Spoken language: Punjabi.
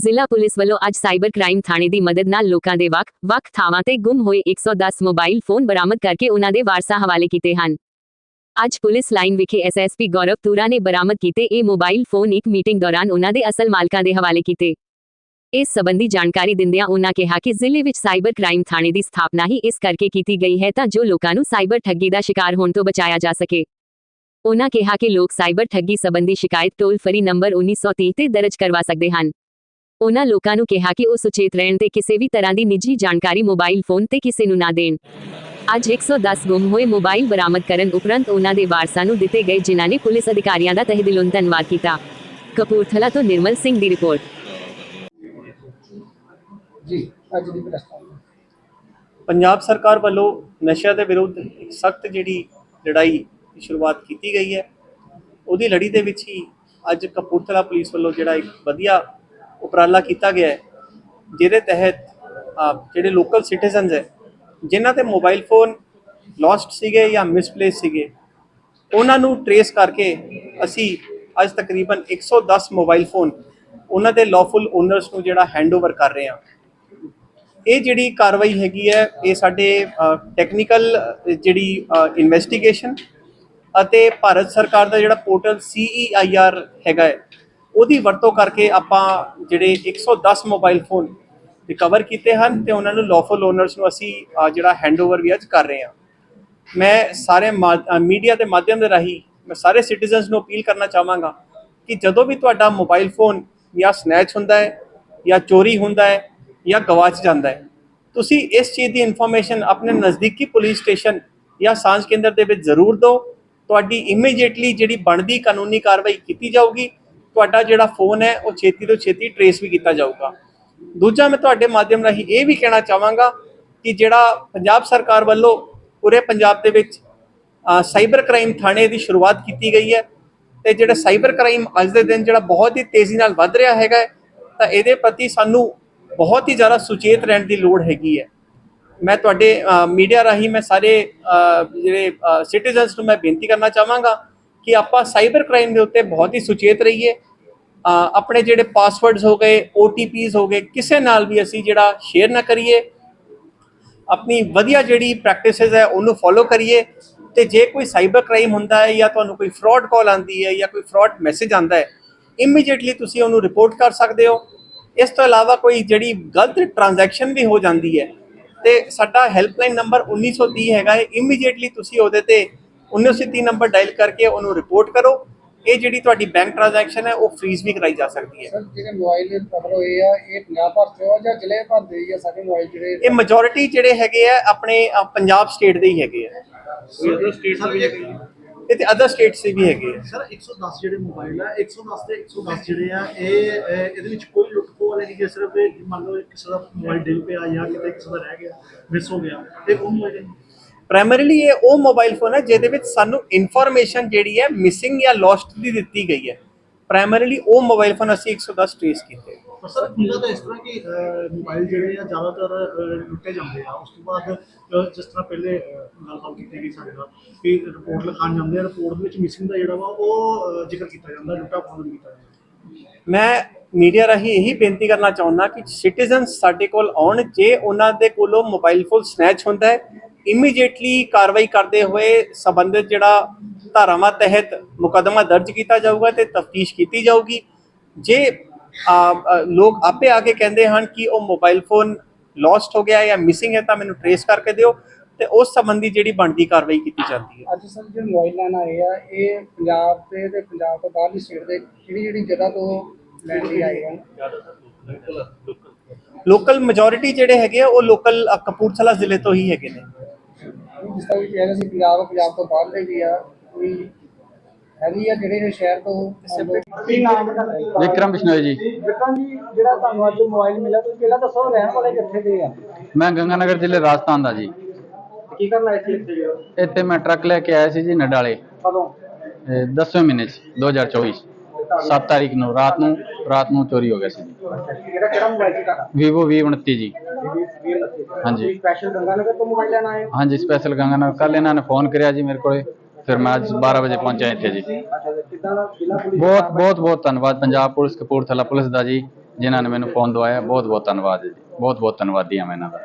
ਜ਼ਿਲ੍ਹਾ ਪੁਲਿਸ ਵੱਲੋਂ ਅੱਜ ਸਾਈਬਰ ਕ੍ਰਾਈਮ ਥਾਣੇ ਦੀ ਮਦਦ ਨਾਲ ਲੋਕਾਂ ਦੇ ਵੱਖ-ਵੱਖ ਥਾਵਾਂ ਤੇ ਗੁੰਮ ਹੋਏ 110 ਮੋਬਾਈਲ ਫੋਨ ਬਰਾਮਦ ਕਰਕੇ ਉਨ੍ਹਾਂ ਦੇ ਵਾਰਸਾਂ ਹਵਾਲੇ ਕੀਤੇ ਹਨ। ਅੱਜ ਪੁਲਿਸ ਲਾਈਨ ਵਿਖੇ ਐਸਐਸਪੀ ਗੌਰਵ ਤੂਰਾ ਨੇ ਬਰਾਮਦ ਕੀਤੇ ਇਹ ਮੋਬਾਈਲ ਫੋਨ ਇੱਕ ਮੀਟਿੰਗ ਦੌਰਾਨ ਉਨ੍ਹਾਂ ਦੇ ਅਸਲ ਮਾਲਕਾਂ ਦੇ ਹਵਾਲੇ ਕੀਤੇ। ਇਸ ਸੰਬੰਧੀ ਜਾਣਕਾਰੀ ਦਿੰਦਿਆਂ ਉਨ੍ਹਾਂ ਕਿਹਾ ਕਿ ਜ਼ਿਲ੍ਹੇ ਵਿੱਚ ਸਾਈਬਰ ਕ੍ਰਾਈਮ ਥਾਣੇ ਦੀ ਸਥਾਪਨਾ ਹੀ ਇਸ ਕਰਕੇ ਕੀਤੀ ਗਈ ਹੈ ਤਾਂ ਜੋ ਲੋਕਾਂ ਨੂੰ ਸਾਈਬਰ ਠੱਗੀ ਦਾ ਸ਼ਿਕਾਰ ਹੋਣ ਤੋਂ ਬਚਾਇਆ ਜਾ ਸਕੇ। ਉਹਨਾਂ ਕਿਹਾ ਕਿ ਲੋਕ ਸਾਈਬਰ ਠੱਗੀ ਸੰਬੰਧੀ ਸ਼ਿਕਾਇਤ ਟੋਲ ਫਰੀ ਨੰਬਰ 1930 ਤੇ ਦਰਜ ਕਰਵਾ ਸਕਦੇ ਹਨ। ਉਨ੍ਹਾਂ ਲੋਕਾਂ ਨੂੰ ਕਿਹਾ ਕਿ ਉਹ ਸੁਚੇਤ ਰਹਿਣ ਤੇ ਕਿਸੇ ਵੀ ਤਰ੍ਹਾਂ ਦੀ ਨਿੱਜੀ ਜਾਣਕਾਰੀ ਮੋਬਾਈਲ ਫੋਨ ਤੇ ਕਿਸੇ ਨੂੰ ਨਾ ਦੇਣ। ਅੱਜ 110 ਗੁੰਮ ਹੋਏ ਮੋਬਾਈਲ ਬਰਾਮਦ ਕਰਨ ਉਪਰੰਤ ਉਨ੍ਹਾਂ ਦੇ ਵਾਰਸਾਂ ਨੂੰ ਦਿੱਤੇ ਗਏ ਜਿਨ੍ਹਾਂ ਨੇ ਪੁਲਿਸ ਅਧਿਕਾਰੀਆਂ ਦਾ ਤਹਿ ਦਿਲੋਂ ਧੰਨਵਾਦ ਕੀਤਾ। ਕਪੂਰਥਲਾ ਤੋਂ ਨਿਰਮਲ ਸਿੰਘ ਦੀ ਰਿਪੋਰਟ ਜੀ ਅੱਜ ਦੀ ਪ੍ਰਸਤਾਵਨਾ ਪੰਜਾਬ ਸਰਕਾਰ ਵੱਲੋਂ ਨਸ਼ਿਆਂ ਦੇ ਵਿਰੁੱਧ ਇੱਕ ਸਖਤ ਜਿਹੜੀ ਲੜਾਈ ਦੀ ਸ਼ੁਰੂਆਤ ਕੀਤੀ ਗਈ ਹੈ ਉਹਦੀ ਲੜੀ ਦੇ ਵਿੱਚ ਹੀ ਅੱਜ ਕਪੂਰਥਲਾ ਪੁਲਿਸ ਵੱਲੋਂ ਜਿਹੜਾ ਇੱਕ ਵਧੀਆ ਉਪਰਾਲਾ ਕੀਤਾ ਗਿਆ ਹੈ, ਜਿਹਦੇ ਤਹਿਤ ਜਿਹੜੇ ਲੋਕਲ ਸਿਟੀਜ਼ਨਸ ਹੈ, ਜਿਨ੍ਹਾਂ ਦੇ ਮੋਬਾਈਲ ਫੋਨ ਲੌਸਟ ਸੀਗੇ ਜਾਂ ਮਿਸਪਲੇਸ ਸੀਗੇ, ਉਹਨਾਂ ਨੂੰ ਟਰੇਸ ਕਰਕੇ ਅਸੀਂ ਅੱਜ ਤਕਰੀਬਨ 110 ਮੋਬਾਈਲ ਫੋਨ ਉਹਨਾਂ ਦੇ ਲawful ਓਨਰਸ ਨੂੰ ਜਿਹੜਾ ਹੈਂਡਓਵਰ ਕਰ ਰਹੇ ਹਾਂ। ਇਹ ਜਿਹੜੀ ਕਾਰਵਾਈ ਹੈਗੀ ਹੈ, ਇਹ ਸਾਡੇ ਟੈਕਨੀਕਲ ਜਿਹੜੀ ਇਨਵੈਸਟੀਗੇਸ਼ਨ ਅਤੇ ਭਾਰਤ ਸਰਕਾਰ ਦਾ ਜਿਹੜਾ ਪੋਰਟਲ CEIR ਹੈਗਾ ਹੈ ਉਹਦੀ ਵਰਤੋਂ ਕਰਕੇ ਆਪਾਂ ਜਿਹੜੇ 110 ਮੋਬਾਈਲ ਫੋਨ ਰਿਕਵਰ ਕੀਤੇ ਹਨ ਤੇ ਉਹਨਾਂ ਨੂੰ ਲawful ਓਨਰਸ ਨੂੰ ਅਸੀਂ ਅ, ਜਿਹੜਾ ਹੈਂਡਓਵਰ ਵੀ ਅੱਜ ਕਰ ਰਹੇ ਹਾਂ। ਮੈਂ ਸਾਰੇ ਮੀਡੀਆ ਦੇ ਮਾਧਿਅਮ ਦੇ ਰਾਹੀਂ ਮੈਂ ਸਾਰੇ ਸਿਟੀਜ਼ਨਸ ਨੂੰ ਅਪੀਲ ਕਰਨਾ ਚਾਹਾਂਗਾ ਕਿ ਜਦੋਂ ਵੀ ਤੁਹਾਡਾ ਮੋਬਾਈਲ ਫੋਨ ਜਾਂ ਸਨੈਚ ਹੁੰਦਾ ਹੈ ਜਾਂ ਚੋਰੀ ਹੁੰਦਾ ਹੈ ਜਾਂ ਗਵਾਚ ਜਾਂਦਾ ਹੈ ਤੁਸੀਂ ਇਸ ਚੀਜ਼ ਦੀ ਇਨਫੋਰਮੇਸ਼ਨ ਆਪਣੇ ਨਜ਼ਦੀਕੀ ਪੁਲਿਸ ਸਟੇਸ਼ਨ ਜਾਂ ਸਾਂਝ ਕੇਂਦਰ ਦੇ ਵਿੱਚ ਜ਼ਰੂਰ ਦਿਓ। ਤੁਹਾਡੀ ਇਮੀਡੀਏਟਲੀ ਜਿਹੜੀ ਬਣਦੀ ਕਾਨੂੰਨੀ ਕਾਰਵਾਈ ਕੀਤੀ ਜਾਊਗੀ ਤੁਹਾਡਾ ਜਿਹੜਾ ਫੋਨ ਹੈ ਉਹ ਛੇਤੀ ਤੋਂ ਛੇਤੀ ਟਰੇਸ ਵੀ ਕੀਤਾ ਜਾਊਗਾ। ਦੂਜਾ ਮੈਂ ਤੁਹਾਡੇ ਮਾਧਿਅਮ ਰਾਹੀਂ ਇਹ ਵੀ ਕਹਿਣਾ ਚਾਹਾਂਗਾ ਕਿ ਜਿਹੜਾ ਪੰਜਾਬ ਸਰਕਾਰ ਵੱਲੋਂ ਪੂਰੇ ਪੰਜਾਬ ਦੇ ਵਿੱਚ ਸਾਈਬਰ ਕ੍ਰਾਈਮ ਥਾਣੇ ਦੀ ਸ਼ੁਰੂਆਤ ਕੀਤੀ ਗਈ ਹੈ ਤੇ ਜਿਹੜਾ ਸਾਈਬਰ ਕ੍ਰਾਈਮ ਅੱਜ ਦੇ ਦਿਨ ਜਿਹੜਾ ਬਹੁਤ ਹੀ ਤੇਜ਼ੀ ਨਾਲ ਵੱਧ ਰਿਹਾ ਹੈਗਾ ਹੈ, ਤਾਂ ਇਹਦੇ ਪ੍ਰਤੀ ਸਾਨੂੰ ਬਹੁਤ ਹੀ ਜ਼ਿਆਦਾ ਸੁਚੇਤ ਰਹਿਣ ਦੀ ਲੋੜ ਹੈਗੀ ਹੈ। ਮੈਂ ਤੁਹਾਡੇ ਮੀਡੀਆ ਰਾਹੀਂ ਮੈਂ ਸਾਰੇ ਜਿਹੜੇ ਸਿਟੀਜ਼ਨਸ ਨੂੰ ਮੈਂ ਬੇਨਤੀ ਕਰਨਾ ਚਾਹਾਂਗਾ ਕਿ ਆਪਾਂ ਸਾਈਬਰ ਕ੍ਰਾਈਮ ਦੇ ਉੱਤੇ ਬਹੁਤ ਹੀ ਸੁਚੇਤ ਰਹੀਏ ਆਪਣੇ ਜਿਹੜੇ ਪਾਸਵਰਡਸ ਹੋ ਗਏ OTPs ਹੋ ਗਏ, ਕਿਸੇ ਨਾਲ ਵੀ ਅਸੀਂ ਜਿਹੜਾ ਸ਼ੇਅਰ ਨਾ ਕਰੀਏ। ਆਪਣੀ ਵਧੀਆ ਜਿਹੜੀ ਪ੍ਰੈਕਟਿਸਿਸ ਹੈ, ਉਹਨੂੰ ਫੋਲੋ ਕਰੀਏ। ਤੇ ਜੇ ਕੋਈ ਸਾਈਬਰ ਕ੍ਰਾਈਮ ਹੁੰਦਾ ਹੈ ਜਾਂ ਤੁਹਾਨੂੰ ਕੋਈ ਫਰਾਡ ਕਾਲ ਆਂਦੀ ਹੈ ਜਾਂ ਕੋਈ ਫਰਾਡ ਮੈਸੇਜ ਆਂਦਾ ਹੈ ਇਮੀਡੀਏਟਲੀ ਤੁਸੀਂ ਉਹਨੂੰ ਰਿਪੋਰਟ ਕਰ ਸਕਦੇ ਹੋ। ਇਸ ਤੋਂ ਇਲਾਵਾ ਕੋਈ ਜਿਹੜੀ ਗਲਤ ਟ੍ਰਾਂਜੈਕਸ਼ਨ ਵੀ ਹੋ ਜਾਂਦੀ ਹੈ, ਤੇ ਸਾਡਾ ਹੈਲਪਲਾਈਨ ਨੰਬਰ 1930 ਹੈਗਾ ਹੈ। ਇਮੀਡੀਏਟਲੀ ਤੁਸੀਂ ਉਹਦੇ ਤੇ 1930 ਨੰਬਰ ਡਾਇਲ ਕਰਕੇ ਉਹਨੂੰ ਰਿਪੋਰਟ ਕਰੋ। ਇਹ ਜਿਹੜੀ ਤੁਹਾਡੀ ਬੈਂਕ ਟ੍ਰਾਂਜੈਕਸ਼ਨ ਹੈ ਉਹ ਫ੍ਰੀਜ਼ ਵੀ ਕਰਾਈ ਜਾ ਸਕਦੀ ਹੈ। ਸਰ ਜਿਹੜੇ ਮੋਬਾਈਲ ਕਵਰ ਹੋਏ ਆ ਇਹ ਪੰਜਾਬ ਭਰ ਤੋਂ ਆ ਜਾਂ ਜ਼ਿਲ੍ਹੇ ਭਰ ਦੇ ਹੀ ਆ ਸਾਰੇ ਮੋਬਾਈਲ ਜਿਹੜੇ? ਇਹ ਮੈਜੋਰਿਟੀ ਜਿਹੜੇ ਹੈਗੇ ਆ ਆਪਣੇ ਅ, ਪੰਜਾਬ ਸਟੇਟ ਦੇ ਹੀ ਹੈਗੇ ਆ। ਅਦਰ ਸਟੇਟਸ ਵੀ। ਇਹ ਤੇ ਅਦਰ ਸਟੇਟਸ ਦੇ ਵੀ ਹੈਗੇ ਆ। ਸਰ 110 ਜਿਹੜੇ ਮੋਬਾਈਲ ਆ 110 ਤੇ 110 ਜਿਹੜੇ ਆ ਇਹ ਇਹ- ਇਹਦੇ ਵਿੱਚ ਕੋਈ ਲੁੱਟ ਖੋਹ ਵਾਲੇ ਨਹੀਂ ਕਿ ਸਿਰਫ ਇਹ ਮੰਨ ਲਓ ਕਿਸੇ ਦਾ ਮੋਬਾਈਲ ਡਿੱਗ ਪਿਆ ਜਾਂ ਕਿਤੇ ਕਿਸੇ ਦਾ ਰਹਿ ਗਿਆ ਮਿਸ ਹੋ ਗਿਆ ਤੇ ਉਹ ਮੋਬਾਈਲ ਪ੍ਰਾਇਮਰੀਲੀ ਇਹ ਉਹ ਮੋਬਾਈਲ ਫੋਨ ਹੈ ਜਿਹਦੇ ਵਿੱਚ ਸਾਨੂੰ ਇਨਫੋਰਮੇਸ਼ਨ ਜਿਹੜੀ ਹੈ ਮਿਸਿੰਗ ਜਾਂ ਲੋਸਟ ਦੀ ਦਿੱਤੀ ਗਈ ਹੈ। ਪ੍ਰਾਇਮਰੀਲੀ ਉਹ ਮੋਬਾਈਲ ਫੋਨ ਅਸੀਂ 110 ਟ੍ਰੇਸ ਕੀਤੇ। ਪਰ ਸਰ ਹੁੰਦਾ ਤਾਂ ਇਸ ਤਰ੍ਹਾਂ ਕਿ ਮੋਬਾਈਲ ਜਿਹੜੇ ਆ ਜ਼ਿਆਦਾਤਰ ਲੁੱਟੇ ਜਾਂਦੇ ਆ। ਉਸ ਤੋਂ ਬਾਅਦ ਜਿਸ ਤਰ੍ਹਾਂ ਪਹਿਲੇ ਗੱਲਬਾਤ ਕੀਤੀ ਗਈ ਸਾਡੇ ਨਾਲ ਕਿ ਰਿਪੋਰਟ ਲਿਖਾਣ ਜਾਂਦੇ ਆ ਰਿਪੋਰਟ ਵਿੱਚ ਮਿਸਿੰਗ ਦਾ ਜਿਹੜਾ ਵਾ ਉਹ ਜ਼ਿਕਰ ਕੀਤਾ ਜਾਂਦਾ ਲੁੱਟਾ ਨਹੀਂ ਕੀਤਾ ਜਾਂਦਾ। ਮੈਂ ਮੀਡੀਆ ਰਾਹੀਂ ਇਹੀ ਬੇਨਤੀ ਕਰਨਾ ਚਾਹੁੰਦਾ ਕਿ ਸਿਟੀਜ਼ਨ ਸਾਡੇ ਕੋਲ ਆਉਣ ਜੇ ਉਹਨਾਂ ਦੇ ਕੋਲੋਂ ਮੋਬਾਈਲ ਫੋਨ ਸਨੈਚ ਹੁੰਦਾ ਹੈ ਇਮੀਡੀਏਟਲੀ ਕਾਰਵਾਈ ਕਰਦੇ ਹੋਏ ਸੰਬੰਧਿਤ ਜਿਹੜਾ ਧਾਰਾਵਾਂ ਤਹਿਤ ਮੁਕੱਦਮਾ ਦਰਜ ਕੀਤਾ ਜਾਊਗਾ ਤੇ ਤਫਤੀਸ਼ ਕੀਤੀ ਜਾਊਗੀ। ਜੇ ਲੋਕ ਆਪੇ ਆ ਕੇ ਕਹਿੰਦੇ ਹਨ ਕਿ ਉਹ ਮੋਬਾਈਲ ਫੋਨ ਲੌਸਟ ਹੋ ਗਿਆ ਜਾਂ ਮਿਸਿੰਗ ਹੈ ਤਾਂ ਮੈਨੂੰ ਟਰੇਸ ਕਰਕੇ ਦਿਓ ਤੇ ਉਸ ਸੰਬੰਧੀ ਜਿਹੜੀ ਬਣਦੀ ਕਾਰਵਾਈ ਕੀਤੀ ਜਾਂਦੀ ਹੈ। ਅੱਜ ਸਰ ਜਿਹੜੇ ਮੋਬਾਈਲ ਲੈਣ ਆਏ ਆ ਇਹ ਪੰਜਾਬ ਦੇ ਤੇ ਪੰਜਾਬ ਤੋਂ ਬਾਹਰਲੀ ਸਟੇਟ ਦੇ ਕਿਹੜੀ ਜਿਹੜੀ ਜਗ੍ਹਾ ਤੋਂ ਲੈਣ ਲਈ ਆਏ ਆ? ਲੋਕਲ ਮੈਜੋਰਿਟੀ ਜਿਹੜੇ ਹੈਗੇ ਆ ਉਹ ਲੋਕਲ ਕਪੂਰਥਲਾ ਜ਼ਿਲ੍ਹੇ ਤੋਂ ਹੀ ਹੈਗੇ ਨੇ। ਜਿਸ ਤਰ੍ਹਾਂ ਵੀ ਕਿਹਾ ਸੀ ਪੰਜਾਬ ਪੰਜਾਬ ਤੋਂ ਬਾਹਰਲੇ ਵੀ ਆ ਕੋਈ ਹੈਗੀ ਆ ਜਿਹੜੇ ਨੇ ਸ਼ਹਿਰ ਤੋਂ? ਕੀ ਨਾਮ ਹੈ ਵਿਕਰਮ ਬਿਸ਼ਨੋਈ ਜੀ। ਵਿਕਰਮ ਜੀ ਜਿਹੜਾ ਤੁਹਾਨੂੰ ਅੱਜ ਮੋਬਾਈਲ ਮਿਲਿਆ ਤੁਸੀਂ ਪਹਿਲਾਂ ਦੱਸੋ ਰਹਿਣ ਵਾਲੇ ਕਿੱਥੇ ਦੇ ਆ? ਮੈਂ ਗੰਗਾਨਗਰ ਜ਼ਿਲ੍ਹੇ ਰਾਜਸਥਾਨ ਦਾ ਜੀ। ਕੀ ਕਰਨ ਆਏ ਸੀ ਇੱਥੇ? ਜੋ ਇੱਥੇ ਮੈਂ ਟਰੱਕ ਲੈ ਕੇ ਆਇਆ ਸੀ ਜੀ ਨਡਾਲੇ। ਕਦੋਂ? 10ਵੇਂ ਮਹੀਨੇ 'ਚ 2024 7 ਤਾਰੀਖ ਨੂੰ ਰਾਤ ਨੂੰ ਰਾਤ ਨੂੰ ਚੋਰੀ ਹੋ ਗਿਆ ਸੀ ਜੀ। ਕਿਹੜਾ ਕਿਹੜਾ ਮੋਬਾਈਲ ਸੀ ਤੁਹਾਡਾ? Vivo V29 ਜੀ। ਹਾਂਜੀ। ਸਪੈਸ਼ਲ ਗੰਗਾਨਗਰ ਤੋਂ ਮੋਬਾਈਲ ਲੈਣ ਆਏ ਹਾਂਜੀ ਸਪੈਸ਼ਲ ਗੰਗਾਨਗਰ ਕੱਲ ਇਹਨਾਂ ਨੇ ਫੋਨ ਕਰਿਆ ਜੀ ਮੇਰੇ ਕੋਲੇ। ਫਿਰ ਮੈਂ ਅੱਜ 12 ਵਜੇ ਪਹੁੰਚਿਆ ਇੱਥੇ ਜੀ। ਬਹੁਤ ਬਹੁਤ ਬਹੁਤ ਧੰਨਵਾਦ। ਪੰਜਾਬ ਪੁਲਿਸ ਕਪੂਰਥਲਾ ਪੁਲਿਸ ਦਾ ਜੀ ਜਿਨ੍ਹਾਂ ਨੇ ਮੈਨੂੰ ਫੋਨ ਦਵਾਇਆ। ਬਹੁਤ ਬਹੁਤ ਧੰਨਵਾਦ ਜੀ। ਬਹੁਤ ਬਹੁਤ ਧੰਨਵਾਦੀ ਹਾਂ ਮੈਂ ਇਹਨਾਂ ਦਾ।